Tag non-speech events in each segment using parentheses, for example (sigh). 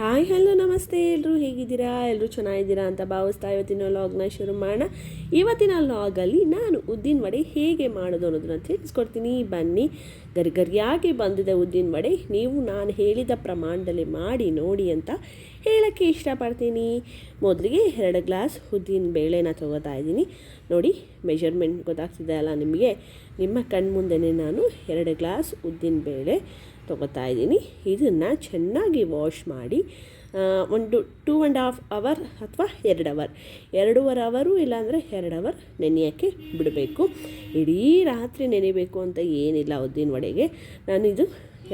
Hi, hello, ನಮಸ್ತೆ. ಎಲ್ಲರೂ ಹೇಗಿದ್ದೀರಾ? ಎಲ್ಲರೂ ಚೆನ್ನಾಗಿದ್ದೀರಾ ಅಂತ ಭಾವಿಸ್ತಾ ಇವತ್ತಿನ ಲಾಗ್ನ ಶುರು ಮಾಡೋಣ. ಇವತ್ತಿನ ಲಾಗಲ್ಲಿ ನಾನು ಉದ್ದಿನ ವಡೆ ಹೇಗೆ ಮಾಡೋದು ಅನ್ನೋದನ್ನ ತಿಳಿಸ್ಕೊಡ್ತೀನಿ. ಬನ್ನಿ, ಗರಿಗರಿಯಾಗಿ ಬಂದಿದೆ ಉದ್ದಿನ ವಡೆ. ನೀವು ನಾನು ಹೇಳಿದ ಪ್ರಮಾಣದಲ್ಲಿ ಮಾಡಿ, ನೋಡಿ ಅಂತ ಹೇಳೋಕ್ಕೆ ಇಷ್ಟಪಡ್ತೀನಿ. ಮೊದಲಿಗೆ ಎರಡು ಗ್ಲಾಸ್ ಉದ್ದಿನ ಬೇಳೆನ ತೊಗೋತಾ ಇದ್ದೀನಿ. ನೋಡಿ ಮೆಷರ್ಮೆಂಟ್ ಗೊತ್ತಾಗ್ತಿದೆ ಅಲ್ಲ ನಿಮಗೆ? ನಿಮ್ಮ ಕಣ್ಮುಂದೆನೇ ನಾನು ಎರಡು ಗ್ಲಾಸ್ ಉದ್ದಿನ ಬೇಳೆ ತೊಗೋತಾ ಇದ್ದೀನಿ. ಇದನ್ನು ಚೆನ್ನಾಗಿ ವಾಶ್ ಮಾಡಿ ಒಂದು ಟೂ ಆ್ಯಂಡ್ ಹಾಫ್ ಅವರ್ ಅಥವಾ ಎರಡು ಅವರ್ ಎರಡೂವರೆ ಅವರು ಇಲ್ಲಾಂದರೆ ಎರಡು ಅವರ್ ನೆನೆಯೋಕ್ಕೆ ಬಿಡಬೇಕು. ಇಡೀ ರಾತ್ರಿ ನೆನೆಬೇಕು ಅಂತ ಏನಿಲ್ಲ ಉದ್ದಿನ ವಡೆಗೆ. ನಾನು ಇದು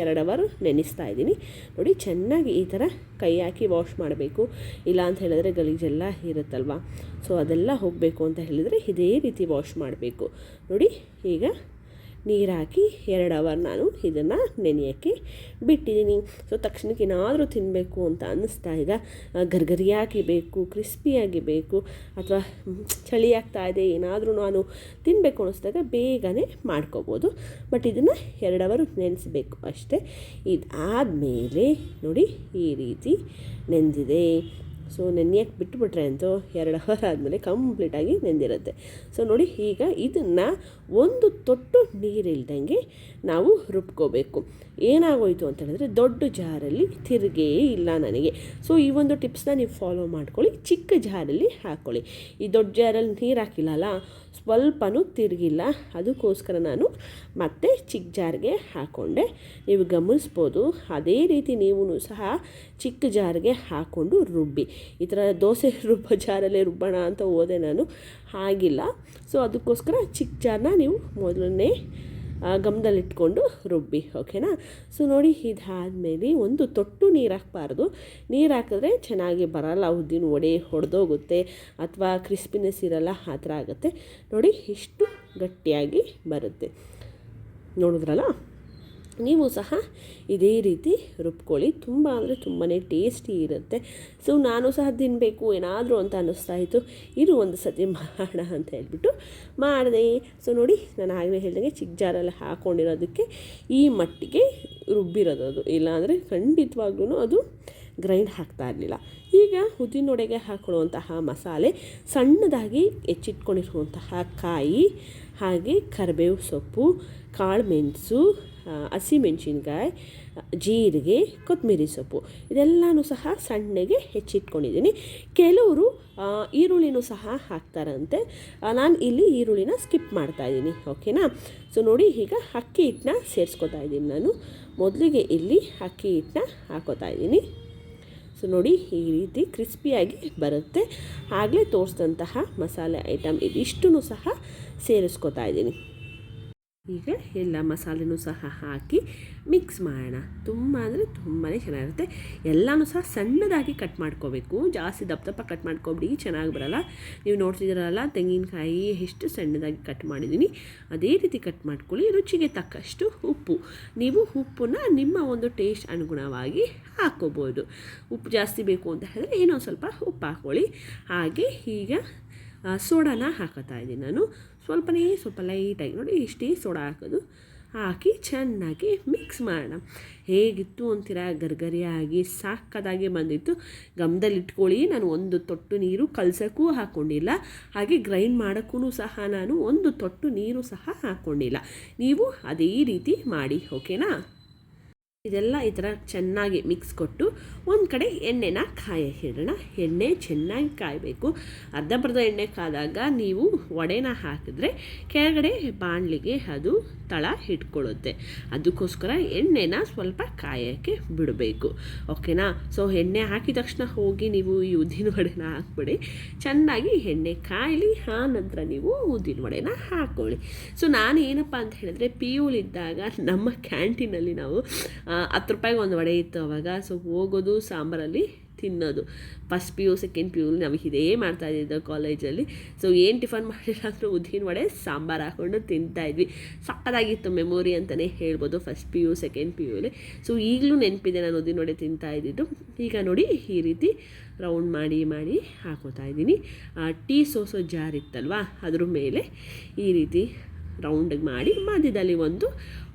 ಎರಡು ಅವರ್ ನೆನೆಸ್ತಾ ಇದ್ದೀನಿ. ನೋಡಿ, ಚೆನ್ನಾಗಿ ಈ ಥರ ಕೈ ಹಾಕಿ ವಾಶ್ ಮಾಡಬೇಕು. ಇಲ್ಲ ಅಂತ ಹೇಳಿದ್ರೆ ಗಲೀಜೆಲ್ಲ ಇರುತ್ತಲ್ವ? ಸೊ ಅದೆಲ್ಲ ಹೋಗಬೇಕು ಅಂತ ಹೇಳಿದರೆ ಇದೇ ರೀತಿ ವಾಶ್ ಮಾಡಬೇಕು. ನೋಡಿ, ಈಗ ನೀರು ಹಾಕಿ ಎರಡು ಅವರ್ ನಾನು ಇದನ್ನು ನೆನೆಯೋಕ್ಕೆ ಬಿಟ್ಟಿದ್ದೀನಿ. ಸೊ ತಕ್ಷಣಕ್ಕೆ ಏನಾದರೂ ತಿನ್ನಬೇಕು ಅಂತ ಅನ್ನಿಸ್ತಾ ಆ, ಗರ್ಗರಿಯಾಗಿ ಬೇಕು ಕ್ರಿಸ್ಪಿಯಾಗಿ ಬೇಕು ಅಥವಾ ಚಳಿ ಆಗ್ತಾ ಇದೆ ಏನಾದರೂ ನಾನು ತಿನ್ನಬೇಕು ಅನ್ನಿಸ್ದಾಗ ಬೇಗನೆ ಮಾಡ್ಕೋಬೋದು. ಬಟ್ ಇದನ್ನು ಎರಡು ಅವರು ನೆನೆಸ್ಬೇಕು ಅಷ್ಟೇ. ಇದಾದಮೇಲೆ ನೋಡಿ ಈ ರೀತಿ ನೆಂದಿದೆ. ಸೊ ನೆನೆಯಕ್ಕೆ ಬಿಟ್ಟುಬಿಟ್ರೆ ಅಂತೂ ಎರಡು ಅವರ್ ಆದಮೇಲೆ ಕಂಪ್ಲೀಟಾಗಿ ನೆಂದಿರುತ್ತೆ. ಸೊ ನೋಡಿ, ಈಗ ಇದನ್ನು ಒಂದು ತೊಟ್ಟು ನೀರಿಲ್ದಂಗೆ ನಾವು ರುಬ್ಕೋಬೇಕು. ಏನಾಗೋಯಿತು ಅಂತ ಹೇಳಿದ್ರೆ ದೊಡ್ಡ ಜಾರಲ್ಲಿ ತಿರುಗೇ ಇಲ್ಲ ನನಗೆ. ಸೊ ಈ ಒಂದು ಟಿಪ್ಸ್ನ ನೀವು ಫಾಲೋ ಮಾಡ್ಕೊಳ್ಳಿ, ಚಿಕ್ಕ ಜಾರಲ್ಲಿ ಹಾಕ್ಕೊಳ್ಳಿ. ಈ ದೊಡ್ಡ ಜಾರಲ್ಲಿ ನೀರು ಹಾಕಿಲ್ಲಲ್ಲ ಸ್ವಲ್ಪನೂ ತಿರುಗಿಲ್ಲ. ಅದಕ್ಕೋಸ್ಕರ ನಾನು ಮತ್ತೆ ಚಿಕ್ಕ ಜಾರ್ಗೆ ಹಾಕ್ಕೊಂಡೆ ನೀವು ಗಮನಿಸ್ಬೋದು, ಅದೇ ರೀತಿ ನೀವು ಸಹ ಚಿಕ್ಕ ಜಾರ್ಗೆ ಹಾಕ್ಕೊಂಡು ರುಬ್ಬಿ. ಈ ಥರ ದೋಸೆ (laughs) ರುಬ್ಬೋ ಜಾರಲ್ಲೇ ರುಬ್ಬೋಣ ಅಂತ ಹೋದೆ ನಾನು. ಹಾಗಿಲ್ಲ. ಸೊ, ಅದಕ್ಕೋಸ್ಕರ ಚಿಕ್ಕ ಜಾರನ್ನ ನೀವು ಮೊದಲನೇ ಗಮನದಲ್ಲಿಟ್ಕೊಂಡು ರುಬ್ಬಿ, ಓಕೆನಾ? ಸೊ ನೋಡಿ ಇದಾದಮೇಲೆ ಒಂದು ತೊಟ್ಟು ನೀರು ಹಾಕಬಾರ್ದು ನೀರು ಹಾಕಿದ್ರೆ ಚೆನ್ನಾಗಿ ಬರಲ್ಲ, ಉದ್ದಿನ ವಡೆ ಹೊಡೆದೋಗುತ್ತೆ ಅಥವಾ ಕ್ರಿಸ್ಪಿನೆಸ್ ಇರಲ್ಲ, ಆ ಥರ ಆಗುತ್ತೆ. ನೋಡಿ, ಇಷ್ಟು ಗಟ್ಟಿಯಾಗಿ ಬರುತ್ತೆ. ನೋಡಿದ್ರಲ್ಲ? ನೀವು ಸಹ ಇದೇ ರೀತಿ ರುಬ್ಕೊಳ್ಳಿ. ತುಂಬ ಅಂದರೆ ತುಂಬಾ ಟೇಸ್ಟಿ ಇರುತ್ತೆ. ಸೊ ನಾನು ಸಹ ತಿನ್ನಬೇಕು ಏನಾದರೂ ಅಂತ ಅನ್ನಿಸ್ತಾ ಇತ್ತು. ಇದು ಒಂದು ಸತಿ ಮಾಡೋಣ ಅಂತ ಹೇಳ್ಬಿಟ್ಟು ಮಾಡಿದೆ. ಸೊ ನೋಡಿ, ನಾನು ಆಗಲೇ ಹೇಳಿದಂಗೆ ಚಿಕ್ಕ ಜಾರಲ್ಲಿ ಹಾಕ್ಕೊಂಡಿರೋದಕ್ಕೆ ಈ ಮಟ್ಟಿಗೆ ರುಬ್ಬಿರೋದು ಅದು. ಇಲ್ಲಾಂದರೆ ಖಂಡಿತವಾಗ್ಲೂ ಅದು ಗ್ರೈಂಡ್ ಹಾಕ್ತಾ ಇರಲಿಲ್ಲ. ಈಗ ಉದ್ದಿನೊಡೆಗೆ ಹಾಕೊಳ್ಳುವಂತಹ ಮಸಾಲೆ, ಸಣ್ಣದಾಗಿ ಹೆಚ್ಚಿಟ್ಕೊಂಡಿರುವಂತಹ ಕಾಯಿ, ಹಾಗೆ ಕರಿಬೇವು ಸೊಪ್ಪು, ಕಾಳು ಮೆಣಸು ಹಸಿಮೆಣಸಿನ್ಕಾಯಿ ಜೀರಿಗೆ, ಕೊತ್ತಂಬರಿ ಸೊಪ್ಪು. ಇದೆಲ್ಲನೂ ಸಹ ಸಣ್ಣಗೆ ಹೆಚ್ಚಿಟ್ಕೊಂಡಿದ್ದೀನಿ. ಕೆಲವರು ಈರುಳ್ಳಿನೂ ಸಹ ಹಾಕ್ತಾರಂತೆ. ನಾನು ಇಲ್ಲಿ ಈರುಳ್ಳಿನ ಸ್ಕಿಪ್ ಮಾಡ್ತಾ ಇದ್ದೀನಿ, ಓಕೆನಾ? ಸೊ, ನೋಡಿ, ಈಗ ಅಕ್ಕಿ ಹಿಟ್ಟನ್ನ ಸೇರಿಸ್ಕೊತಾ ಇದ್ದೀನಿ ನಾನು. ಮೊದಲಿಗೆ ಇಲ್ಲಿ ಅಕ್ಕಿ ಹಿಟ್ಟನ್ನ ಹಾಕೋತಾ ಇದ್ದೀನಿ. ಸೊ, ನೋಡಿ, ಈ ರೀತಿ ಕ್ರಿಸ್ಪಿಯಾಗಿ ಬರುತ್ತೆ. ಆಗಲೇ ತೋರಿಸಿದಂತಹ ಮಸಾಲೆ ಐಟಮ್ ಇದಿಷ್ಟು ಸಹ ಸೇರಿಸ್ಕೊತಾ ಇದ್ದೀನಿ. ಈಗ ಎಲ್ಲ ಮಸಾಲೆನೂ ಸಹ ಹಾಕಿ ಮಿಕ್ಸ್ ಮಾಡೋಣ. ತುಂಬ ಅಂದರೆ ತುಂಬಾ ಚೆನ್ನಾಗಿರುತ್ತೆ. ಎಲ್ಲನೂ ಸಹ ಸಣ್ಣದಾಗಿ ಕಟ್ ಮಾಡ್ಕೋಬೇಕು. ಜಾಸ್ತಿ ದಪ್ಪ ದಪ್ಪ ಕಟ್ ಮಾಡ್ಕೊಬಿಡಿ, ಚೆನ್ನಾಗಿ ಬರಲ್ಲ. ನೀವು ನೋಡ್ತಿದ್ದೀರಲ್ಲ, ತೆಂಗಿನಕಾಯಿ ಎಷ್ಟು ಸಣ್ಣದಾಗಿ ಕಟ್ ಮಾಡಿದ್ದೀನಿ. ಅದೇ ರೀತಿ ಕಟ್ ಮಾಡ್ಕೊಳ್ಳಿ. ರುಚಿಗೆ ತಕ್ಕಷ್ಟು ಉಪ್ಪು. ನೀವು ಉಪ್ಪನ್ನು ನಿಮ್ಮ ಒಂದು ಟೇಸ್ಟ್ ಅನುಗುಣವಾಗಿ ಹಾಕ್ಕೋಬೋದು ಉಪ್ಪು ಜಾಸ್ತಿ ಬೇಕು ಅಂತ ಹೇಳಿದ್ರೆ ಏನೋ ಸ್ವಲ್ಪ ಉಪ್ಪು ಹಾಕ್ಕೊಳ್ಳಿ ಹಾಗೆ ಈಗ ಸೋಡಾನ ಹಾಕೋತಾ ಇದ್ದೀನಿ ನಾನು. ಸ್ವಲ್ಪನೇ, ಸ್ವಲ್ಪ ಲೈಟಾಗಿ ನೋಡಿ, ಇಷ್ಟೇ ಸೋಡಾ ಹಾಕೋದು. ಹಾಕಿ ಚೆನ್ನಾಗಿ ಮಿಕ್ಸ್ ಮಾಡೋಣ. ಹೇಗಿತ್ತು ಅಂತೀರ? ಗರ್ಗರಿಯಾಗಿ, ಸಾಕದಾಗಿ ಬಂದಿತ್ತು. ಗಮದಲ್ಲಿ ಇಟ್ಕೊಳ್ಳಿ, ನಾನು ಒಂದು ತೊಟ್ಟು ನೀರು ಕಲಸೋಕ್ಕೂ ಹಾಕ್ಕೊಂಡಿಲ್ಲ ಹಾಗೆ ಗ್ರೈಂಡ್ ಮಾಡೋಕ್ಕೂ ಸಹ ನಾನು ಒಂದು ತೊಟ್ಟು ನೀರು ಸಹ ಹಾಕ್ಕೊಂಡಿಲ್ಲ ನೀವು ಅದೇ ರೀತಿ ಮಾಡಿ ಓಕೆನಾ ಇದೆಲ್ಲ ಈ ಥರ ಚೆನ್ನಾಗಿ ಮಿಕ್ಸ್ ಕೊಟ್ಟು ಒಂದು ಕಡೆ ಎಣ್ಣೆನ ಇಡೋಣ ಎಣ್ಣೆ ಚೆನ್ನಾಗಿ ಕಾಯಬೇಕು. ಅರ್ಧಬರ್ಧ ಎಣ್ಣೆ ಕಾದಾಗ ನೀವು ವಡೆನ ಹಾಕಿದ್ರೆ ಕೆಳಗಡೆ ಬಾಣಲಿಗೆ ಅದು ತಳ ಹಿಡ್ಕೊಳ್ಳುತ್ತೆ ಅದಕ್ಕೋಸ್ಕರ ಎಣ್ಣೆನ ಸ್ವಲ್ಪ ಕಾಯೋಕ್ಕೆ ಬಿಡಬೇಕು. ಓಕೆನಾ? ಸೊ, ಎಣ್ಣೆ ಹಾಕಿದ ತಕ್ಷಣ ಹೋಗಿ ನೀವು ಈ ಉದ್ದಿನ ವಡೆನ ಹಾಕ್ಬಿಡಿ. ಚೆನ್ನಾಗಿ ಎಣ್ಣೆ ಕಾಯಲಿ, ಆ ನಂತರ ನೀವು ಉದ್ದಿನ ವಡೆನ ಹಾಕ್ಕೊಳ್ಳಿ ಸೊ, ನಾನು ಏನಪ್ಪ ಅಂತ ಹೇಳಿದ್ರೆ ಪಿ ಯುಲಿದ್ದಾಗ ನಮ್ಮ ಕ್ಯಾಂಟೀನಲ್ಲಿ ನಾವು ಹತ್ತು ರೂಪಾಯಿಗೆ ಒಂದು ವಡೆ ಇತ್ತು ಅವಾಗ. ಸೊ, ಹೋಗೋದು ಸಾಂಬಾರಲ್ಲಿ ತಿನ್ನೋದು. First P U second P U ನಾವು ಇದೇ ಮಾಡ್ತಾ ಇದ್ದಿದ್ದು ಕಾಲೇಜಲ್ಲಿ ಸೊ ಏನು ಟಿಫನ್ ಮಾಡಿಲ್ಲ ಅಂದರೂ ಉದ್ದಿನ ವಡೆ, ಸಾಂಬಾರು ಹಾಕ್ಕೊಂಡು ತಿಂತಾ ಇದ್ವಿ. ಸಕ್ಕದಾಗಿತ್ತು ಮೆಮೊರಿ ಅಂತಲೇ ಹೇಳ್ಬೋದು first P U second P ಯುಲಿ so ಈಗಲೂ ನೆನಪಿದೆ ನಾನು ಉದ್ದಿನ ವಡೆ ತಿಂತಾ ಇದ್ದಿದ್ದು. ಈಗ ನೋಡಿ ಈ ರೀತಿ ರೌಂಡ್ ಮಾಡಿ ಮಾಡಿ ಹಾಕೋತಾ ಇದ್ದೀನಿ. ಟೀ ಸೋಸೋ ಜಾರ್ ಇತ್ತಲ್ವಾ? ಅದ್ರ ಮೇಲೆ ಈ ರೀತಿ ರೌಂಡಿಗೆ ಮಾಡಿ, ಮಧ್ಯದಲ್ಲಿ ಒಂದು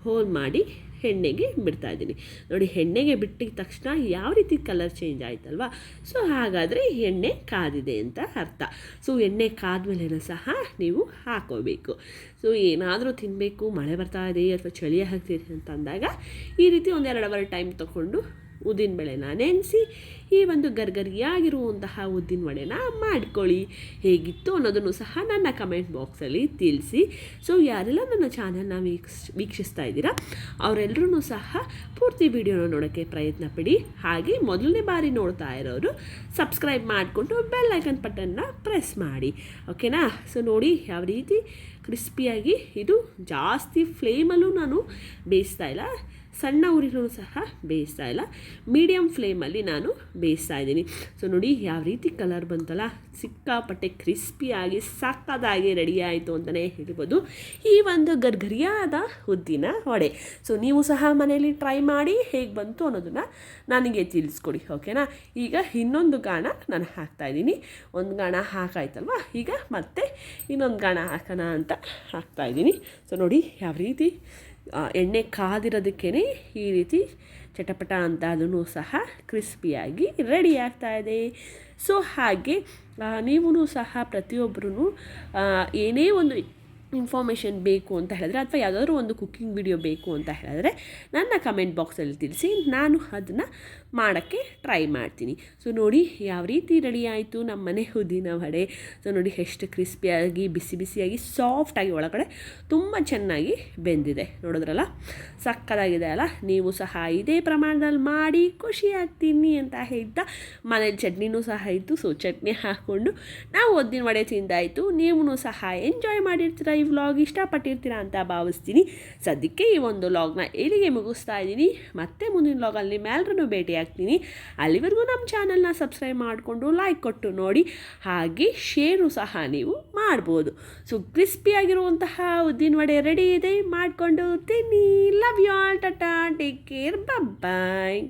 ಹೋಲ್ ಮಾಡಿ ಎಣ್ಣೆಗೆ ಬಿಡ್ತಾ ಇದ್ದೀನಿ. ನೋಡಿ, ಎಣ್ಣೆಗೆ ಬಿಟ್ಟಿದ ತಕ್ಷಣ ಯಾವ ರೀತಿ ಕಲರ್ ಚೇಂಜ್ ಆಯ್ತಲ್ವಾ? ಸೊ ಹಾಗಾದರೆ ಎಣ್ಣೆ ಕಾದಿದೆ ಅಂತ ಅರ್ಥ. ಸೊ ಎಣ್ಣೆ ಕಾದ್ಮೇಲೆ ಸಹ ನೀವು ಹಾಕೋಬೇಕು. ಸೊ ಏನಾದರೂ ತಿನ್ನಬೇಕು ಮಳೆ ಬರ್ತಾ ಇದೆ ಅಥವಾ ಚಳಿ ಹಾಕ್ತೀರಿ ಅಂತ ಅಂದಾಗ ಈ ರೀತಿ ಒಂದೆರಡು ಅವರ್ ಟೈಮ್ ತೊಗೊಂಡು ಉದ್ದಿನಬೇಳೆನ ನೆನೆಸಿ ಈ ಒಂದು ಗರ್ಗರಿಯಾಗಿರುವಂತಹ ಉದ್ದಿನ ವಡೆನ ಮಾಡ್ಕೊಳ್ಳಿ. ಹೇಗಿತ್ತು ಅನ್ನೋದನ್ನು ಸಹ ನನ್ನ ಕಮೆಂಟ್ ಬಾಕ್ಸಲ್ಲಿ ತಿಳಿಸಿ. ಸೊ ಯಾರೆಲ್ಲ ನನ್ನ ಚಾನಲ್ನ ವೀಕ್ಷ, ವೀಕ್ಷಿಸ್ತಾ ಇದ್ದೀರಾ ಅವರೆಲ್ಲರೂ ಸಹ ಪೂರ್ತಿ ವಿಡಿಯೋನ ನೋಡೋಕ್ಕೆ ಪ್ರಯತ್ನ ಪಡಿ. ಹಾಗೆ ಮೊದಲನೇ ಬಾರಿ ನೋಡ್ತಾ ಇರೋರು ಸಬ್ಸ್ಕ್ರೈಬ್ ಮಾಡಿಕೊಂಡು ಬೆಲ್ ಐಕನ್ ಬಟನ್ನ ಪ್ರೆಸ್ ಮಾಡಿ. ಓಕೆನಾ ಸೊ ನೋಡಿ, ಯಾವ ರೀತಿ ಕ್ರಿಸ್ಪಿಯಾಗಿ ಇದು ಜಾಸ್ತಿ ಫ್ಲೇಮಲ್ಲೂ ನಾನು ಬೇಯಿಸ್ತಾ ಇಲ್ಲ, ಸಣ್ಣ ಉರಿಲೂ ಸಹ ಬೇಯಿಸ್ತಾ ಇಲ್ಲ ಮೀಡಿಯಮ್ ಫ್ಲೇಮಲ್ಲಿ ನಾನು ಬೇಯಿಸ್ತಾ ಇದ್ದೀನಿ. ಸೊ ನೋಡಿ, ಯಾವ ರೀತಿ ಕಲರ್ ಬಂತಲ್ಲ, ಸಿಕ್ಕಾಪಟ್ಟೆ ಕ್ರಿಸ್ಪಿಯಾಗಿ ಸಕ್ಕದಾಗಿ ರೆಡಿ ಆಯಿತು ಅಂತಲೇ ಹೇಳ್ಬೋದು. ಈ ಒಂದು ಗರ್ಗರಿಯಾದ ಉದ್ದಿನ ವಡೆ. ಸೊ ನೀವು ಸಹ ಮನೆಯಲ್ಲಿ ಟ್ರೈ ಮಾಡಿ ಹೇಗೆ ಬಂತು ಅನ್ನೋದನ್ನು ನನಗೆ ತಿಳಿಸ್ಕೊಡಿ ಓಕೆನಾ ಈಗ ಇನ್ನೊಂದು ಗಾಣ ನಾನು ಹಾಕ್ತಾಯಿದ್ದೀನಿ ಒಂದು ಗಾಣ ಹಾಕಾಯ್ತಲ್ವ? ಈಗ ಮತ್ತೆ ಇನ್ನೊಂದು ಗಾಣ ಹಾಕೋಣ ಅಂತ ಹಾಕ್ತಾಯಿದ್ದೀನಿ ಸೊ ನೋಡಿ ಯಾವ ರೀತಿ ಎಣ್ಣೆ ಕಾದಿರೋದಕ್ಕೇ ಈ ರೀತಿ ಚಟಪಟ ಅಂತ ಅದನ್ನು ಸಹ ಕ್ರಿಸ್ಪಿಯಾಗಿ ರೆಡಿ ಆಗ್ತಾ ಇದೆ. ಸೊ ಹಾಗೆ ನೀವು ಸಹ ಪ್ರತಿಯೊಬ್ಬರೂ ಏನೇ ಒಂದು ಇನ್ಫಾರ್ಮೇಷನ್ ಬೇಕು ಅಂತ ಹೇಳಿದ್ರೆ ಅಥವಾ ಯಾವುದಾದ್ರೂ ಒಂದು ಕುಕ್ಕಿಂಗ್ ವಿಡಿಯೋ ಬೇಕು ಅಂತ ಹೇಳಿದ್ರೆ ನನ್ನ ಕಮೆಂಟ್ ಬಾಕ್ಸಲ್ಲಿ ತಿಳಿಸಿ, ನಾನು ಅದನ್ನು ಮಾಡೋಕ್ಕೆ ಟ್ರೈ ಮಾಡ್ತೀನಿ. ಸೊ ನೋಡಿ ಯಾವ ರೀತಿ ರೆಡಿ ಆಯಿತು ನಮ್ಮ ಮನೆ ಉದ್ದಿನ ವಡೆ. ಸೊ ನೋಡಿ ಎಷ್ಟು ಕ್ರಿಸ್ಪಿಯಾಗಿ ಬಿಸಿ ಬಿಸಿಯಾಗಿ ಸಾಫ್ಟಾಗಿ ಒಳಗಡೆ ತುಂಬ ಚೆನ್ನಾಗಿ ಬೆಂದಿದೆ. ನೋಡಿದ್ರಲ್ಲ? ಸಕ್ಕದಾಗಿದೆ ಅಲ್ಲ? ನೀವು ಸಹ ಇದೇ ಪ್ರಮಾಣದಲ್ಲಿ ಮಾಡಿ ಖುಷಿಯಾಗ್ತೀನಿ ಅಂತ ಹೇಳ್ತಾ ಮನೇಲಿ ಚಟ್ನಿನೂ ಸಹ ಇತ್ತು. ಸೊ ಚಟ್ನಿ ಹಾಕ್ಕೊಂಡು ನಾವು ಒದ್ದಿನ ವಡೆ ತಿಂದಾಯಿತು. ನೀವು ಸಹ ಎಂಜಾಯ್ ಮಾಡಿರ್ತೀರ ಈ ವ್ಲಾಗ್ ಇಷ್ಟಪಟ್ಟಿರ್ತೀರ ಅಂತ ಭಾವಿಸ್ತೀನಿ. ಸದ್ಯಕ್ಕೆ ಈ ಒಂದು ವ್ಲಾಗ್ನ ಇಲ್ಲಿಗೆ ಮುಗಿಸ್ತಾ ಇದ್ದೀನಿ. ಮತ್ತೆ ಮುಂದಿನ ವ್ಲಾಗಲ್ಲಿ ನಿಮ್ಮೆಲ್ಲರನ್ನು ಭೇಟಿ ಆಗ್ತೀನಿ. ಅಲ್ಲಿವರೆಗೂ ನಮ್ಮ ಚಾನಲ್ನ ಸಬ್ಸ್ಕ್ರೈಬ್ ಮಾಡಿಕೊಂಡು ಲೈಕ್ ಕೊಟ್ಟು ನೋಡಿ. ಹಾಗೆ ಶೇರು ಸಹ ನೀವು ಮಾಡ್ಬೋದು. ಸೊ ಕ್ರಿಸ್ಪಿಯಾಗಿರುವಂತಹ ಉದ್ದಿನ ವಡೆ ರೆಡಿ ಇದೆ. ಮಾಡಿಕೊಂಡು ತಿನ್ನಿ. Love you all tata take care bye